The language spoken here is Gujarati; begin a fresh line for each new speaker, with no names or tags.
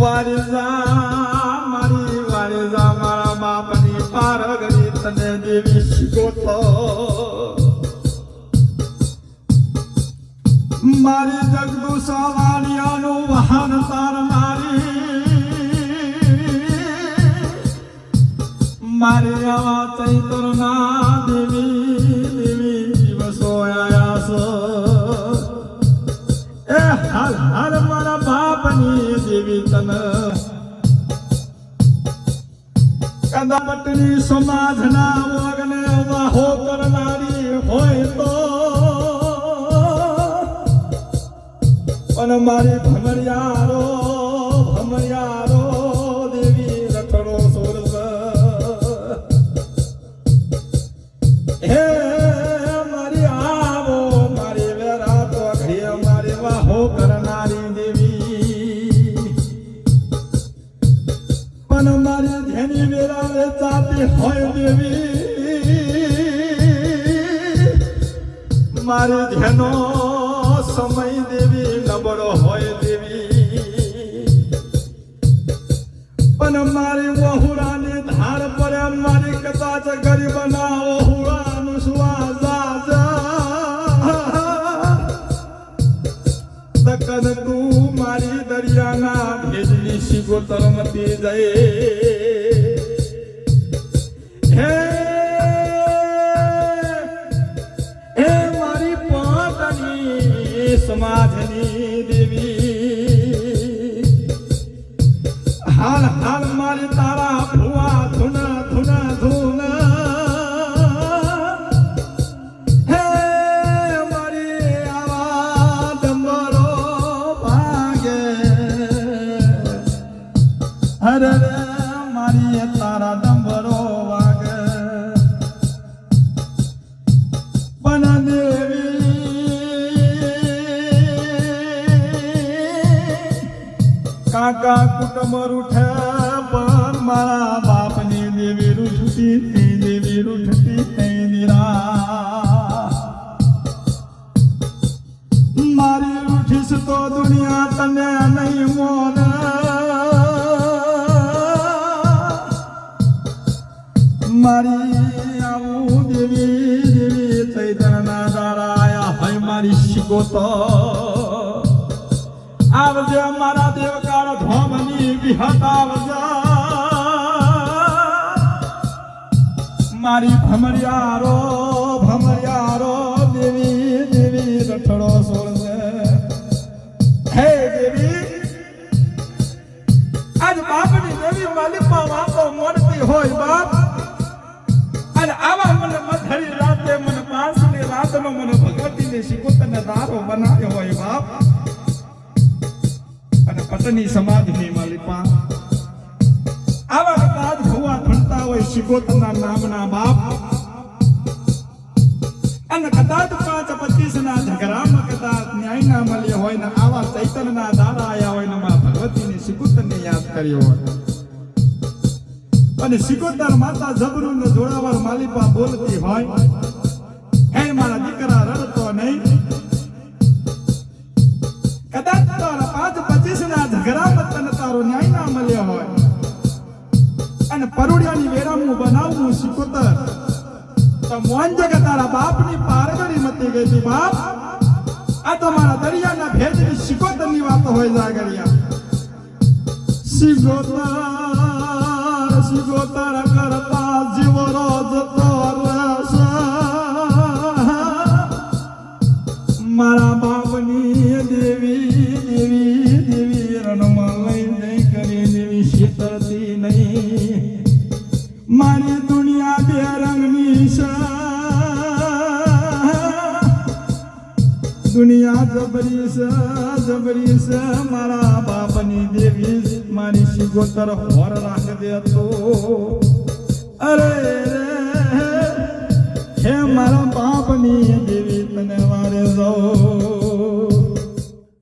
વારસા, મારી વારસા, મારા બાપની પારગરી તને દેવી શીખો મારી જગદુષા વાલિયાનું વાહન તાર મારી. મારી આવા ચૈતરના દેવી દેવી દિવસો એ હાલ હાલ મારા બાપની દેવી તને કદાપટની સમાજના વગને વાહો કરનારી હોય તો. પણ મારી ભમરિયારો હોય દેવી, મારે ધ્યાનો સમય દેવી, નબળો હોય દેવી. પણ મારી વહુરાની ધાર પર મારી કદાચ ગરીબના વહુરાનું સ્વાજા તકન તું મારી દરિયાના ભેજની શિગોતર તરમતી જઈ. સમાજની દેવી. હાલ હાલ મારી તારા ભુવા ધૂના ધૂના, ધુના. હે મારી આવા ડમરો ભાગે. અરે મારી કાકા કુટુંબ રૂઠે, પણ મારા બાપની દેવી રૂઠતી થઈ દેવી રૂઠતી થઈ નિરા મારી રૂઠીશ તો દુનિયા તને નહીં મોન. મારી આવું દેવી દેવી ચૈતન્યના દારા આયા હોય મારી શીખોતો આવજે મારા દેવકાર ધોમની વિહત આવજે. મારી ભમરિયારો ભમરિયારો, દેવી દેવી રઠડો સોળશે હે દેવી, આજ બાપની દેવી માલિકમાં વાતો મોડતી હોય બાપ. અને આવા મને મધરી રાતે મને પાંચની રાતનો મને ભગવતીને શિકોતને દારો બનાવ્યો હોય બાપ. અને પતની સમાધિની માલિપા આવા કદાચ ભુવા ભણતા હોય શિગોતના નામના બાપ. અને કદાચ પાંચ પચીસ ના ઝઘરામાં કદાચ ન્યાય ના મળ્યો હોય ને આવા ચૈતનના દાદા આયા હોય ને માં ભગવતીની શિકોતરને યાદ કર્યો હોય. અને સિકોતર માતા જબરુ ને જોડાવર માલિપા બોલતી હોય, હે મારા દીકરા અને પરુડિયાની વેરામું બનાવવું સિકોતર તો મોહન જગે તારા બાપની પારગડી મતી ગઈ હતી બાપ, આ તો મારા દરિયાના ભેજની સિકોતરની વાત હોય જાગરિયા. સિગોતર સિગોતર કરતા દુનિયા જબરી છે જબરી છે મારા બાપની દેવી મારી શિગોતર હોર રાખ દે તો. અરે